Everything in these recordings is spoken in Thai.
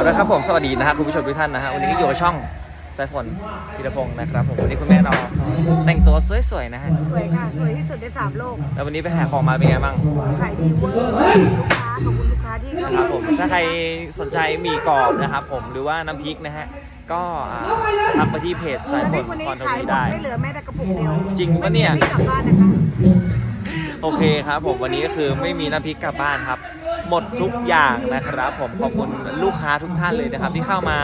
เอาละครับผมสวัสดีนะครับคุณผู้ชมทุกท่านนะฮะวันนี้ก็อยู่กับช่องสายฝนธีรพงศ์นะครับผมวันนี้คุณแม่เราแต่งตัวสวยๆนะฮะสวยค่ะ สวยที่สุดในสามโลก แล้ววันนี้ไปหาของมาเป็นไงบ้างขายดีเวอร์ลูกค้าขอบคุณลูกค้าที่เข้าครัมาบผมถ้าใครสนใจหมี่กรอบนะครับผมหรือว่าน้ำพริกนะฮะก็อ่าทักไปที่เพจสายฝนวันนี้พรทขายวีหมดได้ ไม่เหลือแม้แต่กระปุกเดียวจริงปะเนี่ย ไม่กลับบ้านนะคะโอเคครับผมวันนี้ก็คือไม่มีน้ำพริกกลับบ้านครับ หมดทุกอย่างนะครับ ผมขอบคุณลูกค้าทุกท่านเลยนะครับ ที่เข้ามา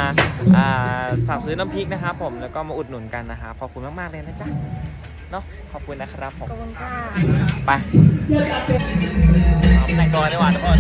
อ่าสั่งซื้อน้ำพริกนะครับ ผมแล้วก็มาอุดหนุนกันนะครับขอบคุณมากๆเลยนะจ๊ะเนาะขอบคุณนะครับผมขอบคุณค่ะไปเอาแต่งตัวดีกว่าทุกคน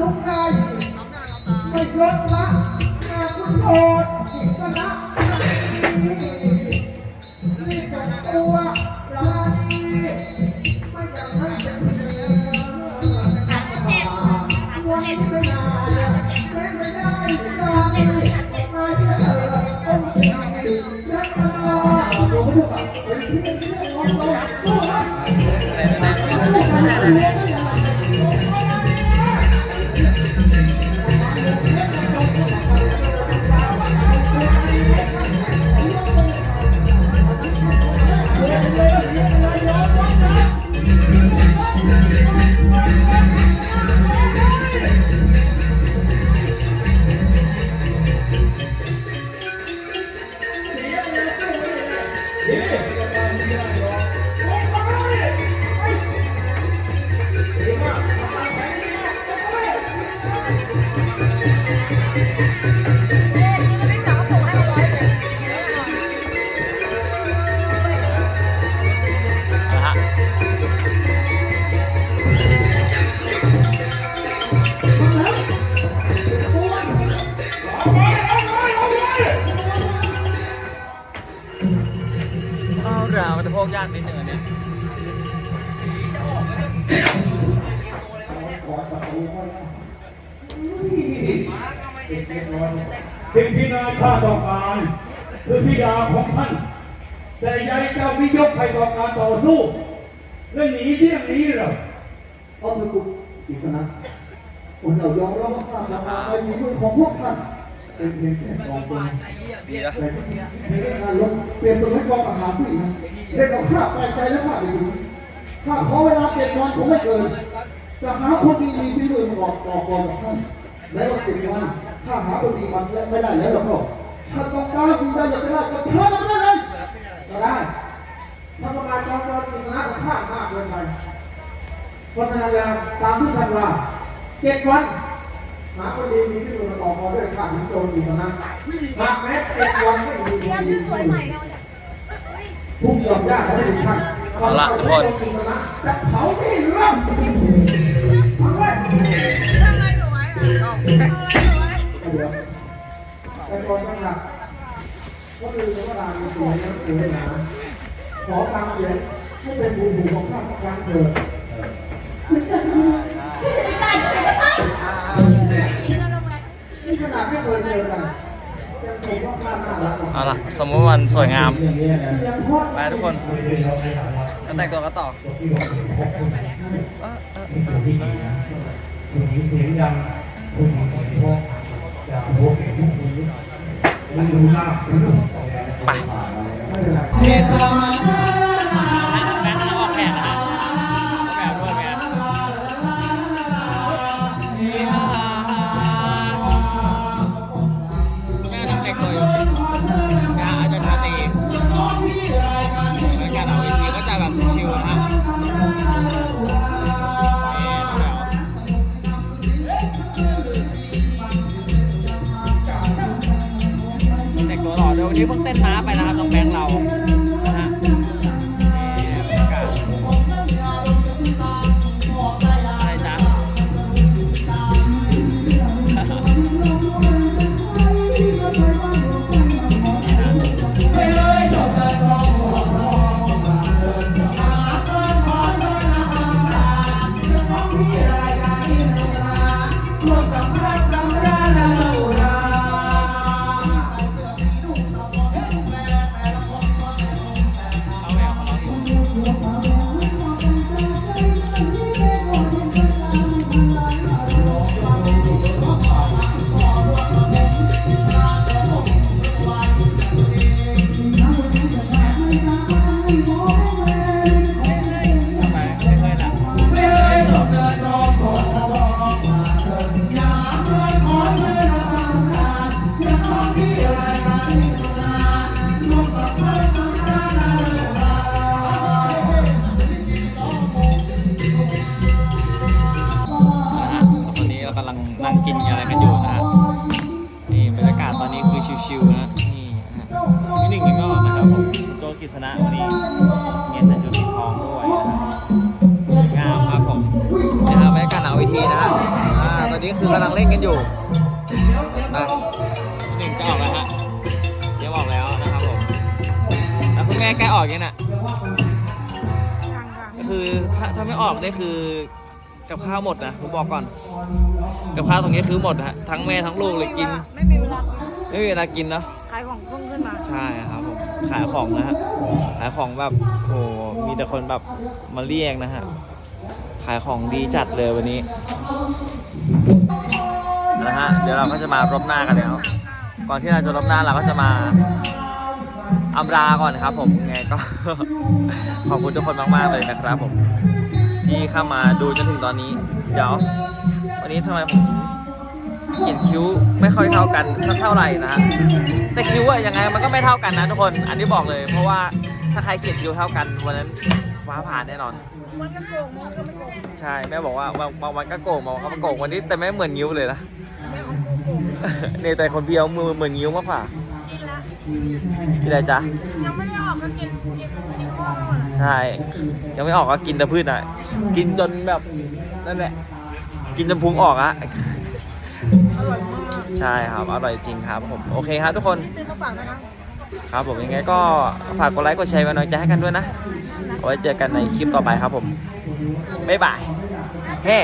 ลุกไงไม่ลดละ เรามันจะพวกยากนิดนึงอันเนี่ยสิ่งที่นายข้าต้องการคือพิดาของท่านแต่ยายเจ้าไม่ยกให้ต่อการต่อสู้และหนีเที่ยงนี้เหรอเอาเถอะคุณอีกนะผมเรายอมรับว่าความราคาไปมีมือของพวกท่านเป็นเพียงแค่กองทุนดีแล้วแต่ในการลง เปลี่ยนตัวให้กองอาหารผู้หญิงเด็กเอาข้าไปใจและข้าไปดูข้าขอเวลาเจ็ดวันผมไม่เกินจะหาคนดีมีฝีมือมาบอกต่อกรกับท่านแล้วเจ็ดวันถ้าหาคนดีมันไม่ได้แล้วหรอกถ้าต้องการสิ่งใดอยากจะได้ก็เชิญมาได้เลยก็ได้ถ้าประกาศจองจองกิจนะของข้ามากเกินไปเพราะฉะนั้นแล้วตามที่ท่านว่าเจ็ดวันหาคนดีมีที่มือมาต่อคอด้วยข้าถึงโจรอีกนะหากแม้เจ็ดวันไม่มีคนดี ทุกยอมยากให้ทุกท่านเอาละทุกคนจะเผาที่เริ่มทำไว้เดี๋ยวแต่ก่อนหลักก็คือเวลามีตัวนี้คือเวลาขอฟังเสียงให้เป็นบุญหูของข้าสักครั้งเถิดนี่ขนาดไม่เคยเจอกัน เอาล่ะสมมติวันสวยงาม ไปทุกคนจะแต่งตัวกันต่อเอ นี้เพิ่งเต้นม้า ษณะวันนี้เมียใส่ชุดสีทองด้วยนะฮะงามครับผมนี่ครับบรรยากาศหนังเวทีนะฮะอ่าตอนนี้คือกำลังเล่นกันอยู่นะพี่หนึ่งจะออกแล้วฮะเดี๋ยวออกแล้วนะครับผมแล้วคุณแม่ใกล้ออกยังน่ะยังค่ะก็คือถ้าถ้าไม่ออกนี่คือกับข้าวหมดนะผมบอกก่อน กับข้าวตรงนี้คือหมดนะฮะทั้งแม่ทั้งลูกเลยกิน ไม่มีเวลาไม่มีเวลากินเนาะขายของเพิ่งขึ้นมา ใช่ครับผม ขายของนะฮะ ขายของแบบโอ้มีแต่คนแบบมาเรียกนะฮะ ขายของดีจัดเลยวันนี้นะฮะ เดี๋ยวเราก็จะมารบหน้ากันแล้ว ก่อนที่เราจะรบหน้าเราก็จะมาอำลาก่อนนะครับ ผมไงก็ ขอบคุณทุกคนมาก ๆ เลยนะครับผม ที่เข้ามาดูจนถึงตอนนี้ เดี๋ยว วันนี้ทำไมผม เขียนคิ้วไม่ค่อยเท่ากันสักเท่าไหร่นะฮะแต่คิ้วอะยังไงมันก็ไม่เท่ากันนะทุกคนอันนี้บอกเลย เพราะว่าถ้าใครเขียนคิ้วเท่ากันวันนั้นฟ้าผ่าแน่นอน มันก็โกงมันก็ไม่โกงใช่แม่บอกว่าบางบางวันก็โกงบางวันก็ไม่โกงวันนี้แต่ไม่เหมือนนิ้วเลยนะเนี่ยของกูโกงเนี่ยแต่คนเดียวมือเหมือนนิ้วมากกว่ากินละที่ไรจ๊ะยังไม่ได้ออกก็กินกินกินโง่อะใช่ยังไม่ออกก็กินแต่พืชอะกินจนแบบนั่นแหละกินจนพุงออกอะ อร่อยมากใช่ครับ อร่อยจริงครับผม โอเคครับทุกคนนี่ซื้อมาฝากนะคะ ครับผมยังไงก็ฝากกดไลค์กดแชร์กันหน่อยใจให้กันด้วยนะ เอาไว้เจอกันในคลิปต่อไปครับผม บ๊ายบาย เฮ้